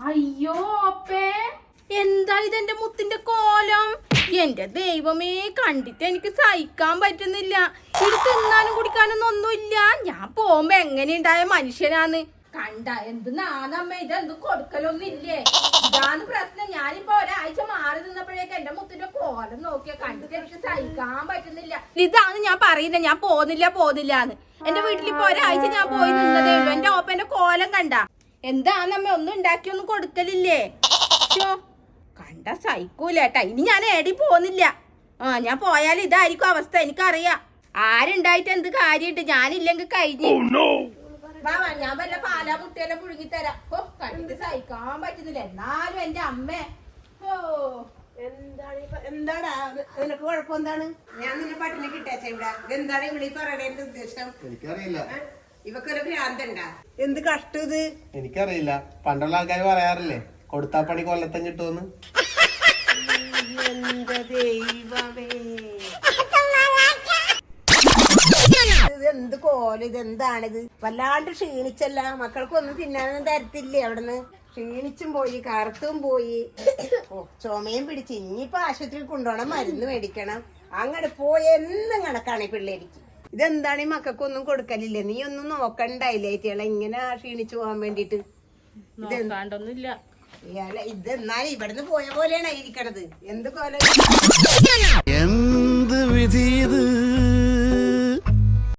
അയ്യോ അപ്പേ. എന്താ ഇതെന്റെ മുത്തിന്റെ കോലം? എന്റെ ദൈവമേ കണ്ടിട്ട് എനിക്ക് സഹിക്കാൻ പറ്റുന്നില്ല. ഇത് തിന്നാനും കുടിക്കാനൊന്നും ഒന്നുമില്ല. ഞാൻ പോകുമ്പോ എങ്ങനെയുണ്ടായ മനുഷ്യനാന്ന്. കണ്ട എന്ത് നാനമ്മ ഇതെന്ത് കൊടുക്കലൊന്നും ഇല്ലേ ഇതാണ് പ്രശ്നം. ഞാനിപ്പോ ഒരാഴ്ച മാറി നിന്നപ്പോഴേക്ക് എന്റെ മുത്തിന്റെ കോലം നോക്കിയ കണ്ടിട്ട് എനിക്ക് സഹിക്കാൻ പറ്റുന്നില്ല. ഇതാണ് ഞാൻ പറയുന്നത് ഞാൻ പോന്നില്ല എന്ന് എന്റെ വീട്ടിൽ ഇപ്പൊ ഒരാഴ്ച ഞാൻ പോയി നിന്നതേ ഉള്ളൂ. എന്റെ ഓപ്പന്റെ കോലം കണ്ട. എന്താന്നമ്മ ഒന്നും ഉണ്ടാക്കിയൊന്നും കൊടുക്കലില്ലേ? കണ്ട സഹിക്കൂലേട്ടാ. ഇനി ഞാൻ ഏടി പോന്നില്ല ആ ഞാൻ പോയാൽ ഇതായിരിക്കും അവസ്ഥ എനിക്കറിയാം. ആരുണ്ടായിട്ട് എന്ത് കാര്യമുണ്ട് ഞാനില്ലെങ്കിൽ കഴിഞ്ഞു. വാ, വാ, ഞാൻ വല്ല പാലാ മുട്ടയെല്ലാം പുഴുങ്ങി തരാം ഓ കണ്ടിട്ട് സഹിക്കാൻ പറ്റുന്നില്ല. എന്നാലും എന്റെ അമ്മേ. ഓ എന്താണ് ഇപ്പൊ- എന്താടാ? നിനക്ക് കുഴപ്പം എന്താണ്? ഞാൻ നിന്നെ പട്ടിണി കിട്ടാച്ച ഇവിടെ. എന്താണ് ഇവിടെ ഈ പറയണേന്റെ ഉദ്ദേശം? എനിക്കറിയില്ല? ഇവക്കൊരു ഭ്രാന്തണ്ടാ. എന്ത് കഷ്ടം ഇത്? എനിക്കറിയില്ല. പണ്ടുള്ള ആൾക്കാർ പറയാറില്ലേ കൊടുത്താ പണി കൊല്ലത്തം കിട്ടുമെന്ന്. എന്റെ ദൈവമേ. ഇത് എന്ത് കോലം ഇത് എന്താണിത്? വല്ലാണ്ട് ക്ഷീണിച്ചല്ല. മക്കൾക്കൊന്നും തിന്നാനൊന്നും തരത്തില്ലേ അവിടുന്ന്? ക്ഷീണിച്ചും പോയി കറുത്തും പോയി. ഓ ചുമയും പിടിച്ച് ഇനിയിപ്പോ ആശുപത്രിയിൽ കൊണ്ടുപോകണം മരുന്ന് മേടിക്കണം. അങ്ങോട്ട് പോയി എന്നും കണക്കാണ് ഈ പിള്ളേർക്ക് ഇതെന്താണ് ഈ മക്കൾക്കൊന്നും കൊടുക്കലില്ലേ? നീ ഒന്നും നോക്കണ്ടായില്ലേ ഇയാളെ ഇങ്ങനെ ക്ഷീണിച്ചു പോകാൻ വേണ്ടിട്ട് നോക്കാണ്ടൊന്നുമില്ല. ഇയാളെ ഇത് എന്നാലും ഇവിടുന്ന് പോയ പോലെയാണ് ഇരിക്കണത് എന്ത് കോലം?